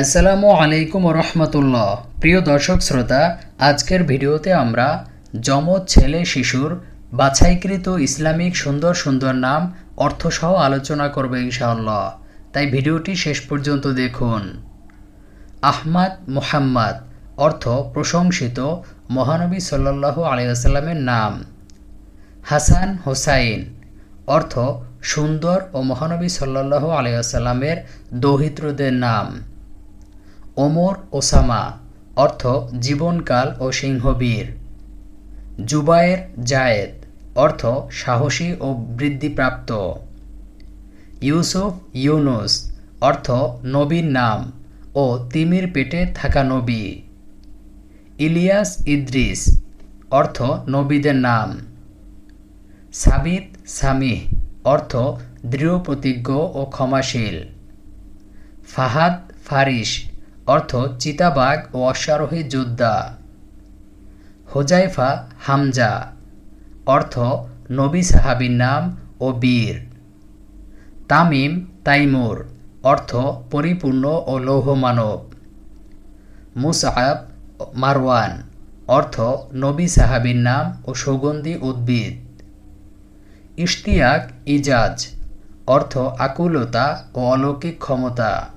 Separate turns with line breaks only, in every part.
আসসালামু আলাইকুম রহমতুল্লাহ। প্রিয় দর্শক শ্রোতা, আজকের ভিডিওতে আমরা যমজ ছেলে শিশুর বাছাইকৃত ইসলামিক সুন্দর সুন্দর নাম, অর্থসহ আলোচনা করবে ইনশাআল্লাহ। তাই ভিডিওটি শেষ পর্যন্ত দেখুন। আহমাদ মুহাম্মদ, অর্থ প্রশংসিত মহানবী সাল্লাল্লাহু আলাইসাল্লামের নাম। হাসান হোসাইন, অর্থ সুন্দর ও মহানবী সাল্লাল্লাহু আলাইসাল্লামের দৌহিত্রদের নাম। ওমর ওসামা, অর্থ জীবনকাল ও সিংহবীর। জুবায়ের জায়েদ, অর্থ সাহসী ও বৃদ্ধিপ্রাপ্ত। ইউসুফ ইউনুস, অর্থ নবীর নাম ও তিমির পেটে থাকা নবী। ইলিয়াস ইদ্রিস, অর্থ নবীদের নাম। সাবিত সামিহ, অর্থ দৃঢ় প্রতিজ্ঞ ও ক্ষমাশীল। ফাহাদ ফারিস অর্থ চিতাবাঘ ও অশ্বারোহী যোদ্ধা। হোজাইফা হামজা। অর্থ নবী সাহাবির নাম ও বীর। তামিম তাইমুর। অর্থ পরিপূর্ণ ও লৌহ মানব। মুসআব মারওয়ান। অর্থ নবী সাহাবির নাম ও সুগন্ধি উদ্ভিদ। ইশতিয়াক ইজাজ। অর্থ আকুলতা ও অলৌকিক ক্ষমতা।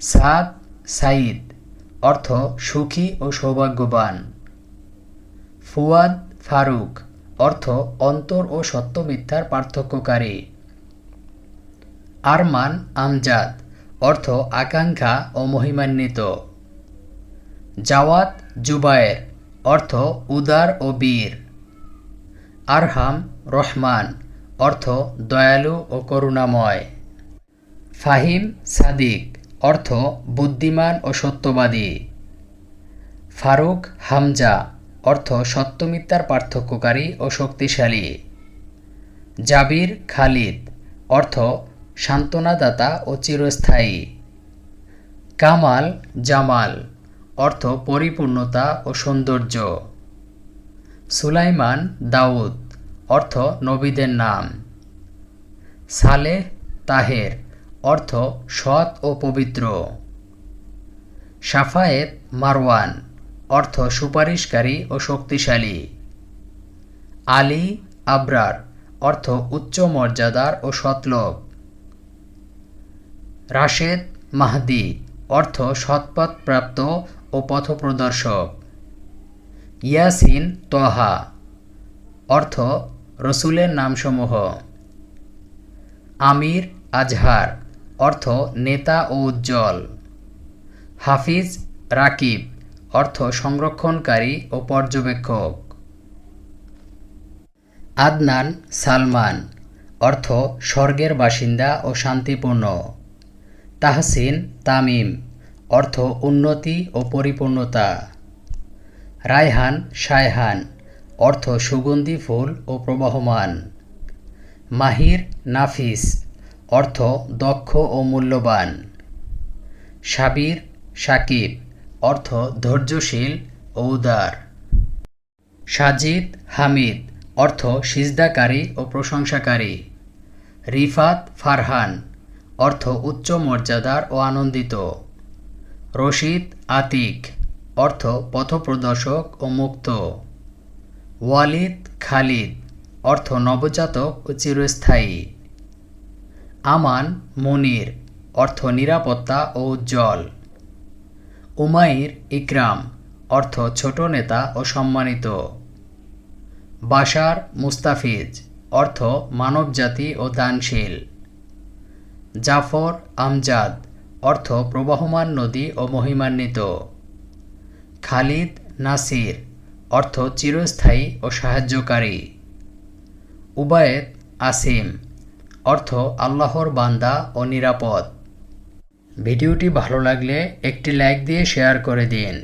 সাদ সাইদ, অর্থ সুখী ও সৌভাগ্যবান। ফুয়াদ ফারুক, অর্থ অন্তর ও সত্য মিথ্যার পার্থক্যকারী। আরমান আমজাদ, অর্থ আকাঙ্ক্ষা ও মহিমান্বিত। জাওয়াত জুবায়ের, অর্থ উদার ও বীর। আরহাম রহমান, অর্থ দয়ালু ও করুণাময়। ফাহিম সাদিক অর্থ বুদ্ধিমান ও সত্যবাদী। ফারুক হামজা, অর্থ সত্যমিথ্যার পার্থক্যকারী ও শক্তিশালী। জাবির খালিদ, অর্থ সান্ত্বনাদাতা ও চিরস্থায়ী। কামাল জামাল, অর্থ পরিপূর্ণতা ও সৌন্দর্য। সুলাইমান দাউদ, অর্থ নবীদের নাম। সালেহ তাহের অর্থ সৎ ও পবিত্র। সাফায়েত মারওয়ান, অর্থ সুপারিশকারী ও শক্তিশালী। আলী আবরার, অর্থ উচ্চ মর্যাদার ও সৎলোক রাশেদ মাহদি, অর্থ সৎপথপ্রাপ্ত ও পথপ্রদর্শক। ইয়াসিন তহা, অর্থ রসুলের নামসমূহ। আমির আজহার অর্থ নেতা ও উজ্জ্বল। হাফিজ, রাকিব, অর্থ সংরক্ষণকারী ও পর্যবেক্ষক। আদনান, সালমান, অর্থ স্বর্গের বাসিন্দা ও শান্তিপূর্ণ। তাহসিন, তামিম, অর্থ উন্নতি ও পরিপূর্ণতা। রায়হান, শায়হান, অর্থ সুগন্ধি ফুল ও প্রবাহমান। মাহির, নাফিস অর্থ দক্ষ ও মূল্যবান। সাবির, সাকিব, অর্থ ধৈর্যশীল ও উদার। সাজিদ, হামিদ, অর্থ সিজদাকারী ও প্রশংসাকারী। রিফাত, ফারহান, অর্থ উচ্চ মর্যাদার ও আনন্দিত। রশিদ, আতিক, অর্থ পথপ্রদর্শক ও মুক্ত। ওয়ালিদ, খালিদ, অর্থ নবজাতক ও চিরস্থায়ী। আমান, মনির, অর্থ নিরাপত্তা ও উজ্জ্বল। উমাইর, ইকরাম, অর্থ ছোট নেতা ও সম্মানিত। বাশার, মুস্তাফিজ, অর্থ মানবজাতি ও দানশীল। জাফর, আমজাদ, অর্থ প্রবাহমান নদী ও মহিমান্বিত। খালিদ, নাসির, অর্থ চিরস্থায়ী ও সাহায্যকারী। উবায়েদ, আসিম অর্থ আল্লাহর বান্দা ও নিরাপদ। ভিডিওটি ভালো লাগলে একটি লাইক দিয়ে শেয়ার করে দিন।